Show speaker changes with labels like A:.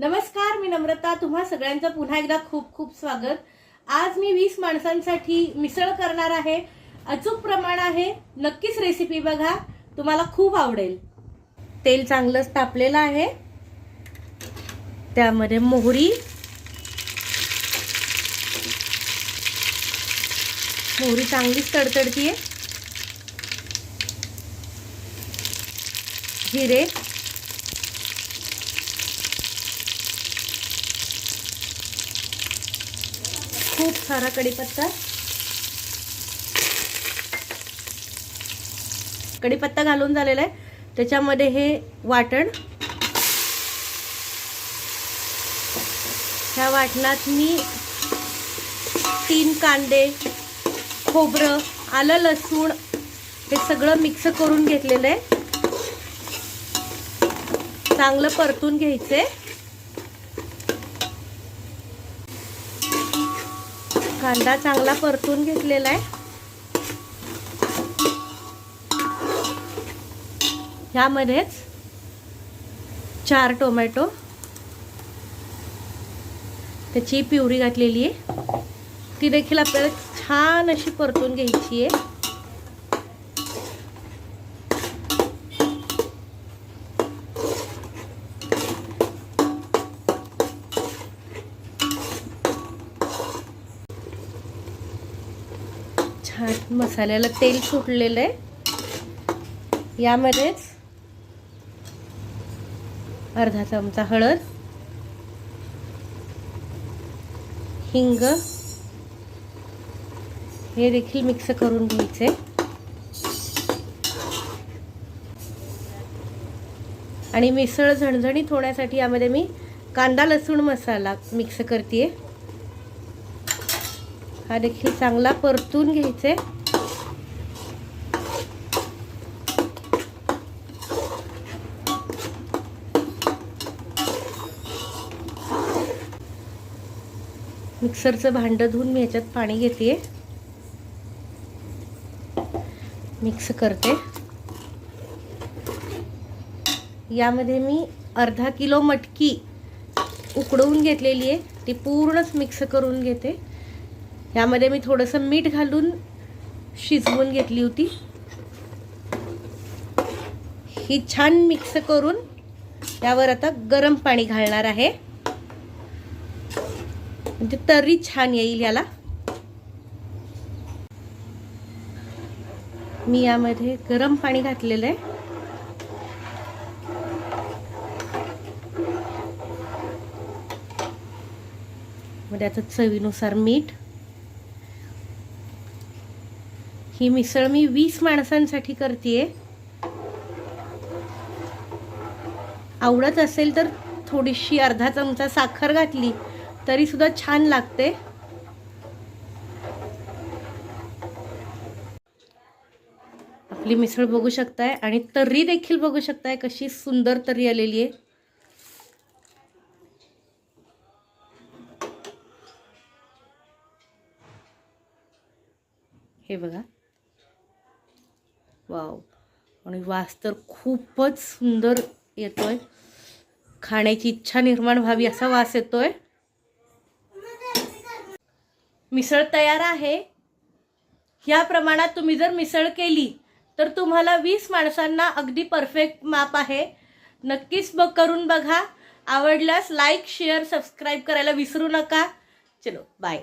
A: नमस्कार मी नम्रता. तुम्हा सगळ्यांचं पुन्हा एकदा खूप खूप स्वागत. आज मी वीस माणसांसाठी मिसळ करणार आहे. अचूक प्रमाण आहे. नक्कीच रेसिपी बघा. तुम्हाला खूप आवडेल. तेल चांगलंच तापलेलं आहे. त्यामध्ये मोहरी. मोहरी चांगलीच तडतडतीये. जिरे. खूप सारा कढीपत्ता. कढीपत्ता घालून झालेला आहे. त्याच्यामध्ये हे वाटण. ह्या वाटणात मी तीन कांदे खोबरं आलं लसूण हे सगळं मिक्स करून घेतलेलं आहे. चांगलं परतून घ्यायचंय. कांदा चांगला परतून घेतलेला आहे. ह्यामध्येच चार टोमॅटो. त्याची प्युरी घातलेली आहे. ती देखील आपल्याला छान अशी परतून घ्यायची आहे. छान मसाल्याला तेल सुटलेलं आहे. यामध्येच अर्धा चमचा हळद हिंग हे देखील मिक्स करून घ्यायचे. आणि मिसळ झणझणीत होण्यासाठी यामध्ये मी कांदा लसूण मसाला मिक्स करते हा देखील चांगला परतून घ्यायचे. मिक्सरचं भांडं धुवून मी ह्याच्यात पाणी घेते मिक्स करते. यामध्ये मी अर्धा किलो मटकी उकडवून घेतलेली आहे. ती पूर्णच मिक्स करून घेते. यामध्ये मी थोडंसं मीठ घालून शिजवून घेतली होती. ही छान मिक्स करून त्यावर आता गरम पाणी घालणार आहे. म्हणजे तरी छान येईल याला. मी यामध्ये गरम पाणी घातलेलं आहे. मग आता चवीनुसार मीठ. ही मिसळ मी वीस माणसांसाठी करते आवडत असेल तर थोडीशी अर्धा चमचा साखर घातली तरी सुद्धा छान लागते. आपली मिसळ बघू शकताय आणि तर्री देखील बघू शकताय कशी सुंदर तर्री आलेली आहे. हे बघा. वाव. आणि वास तर खूपच सुंदर येतो आहे खाण्याची इच्छा निर्माण व्हावी असा वास येतो आहे मिसळ तयार आहे. ह्या प्रमाणात तुम्ही जर मिसळ केली तर तुम्हाला वीस माणसांना अगदी परफेक्ट माप आहे. नक्कीच बघ करून बघा. आवडल्यास लाईक शेअर सबस्क्राईब करायला विसरू नका. चलो बाय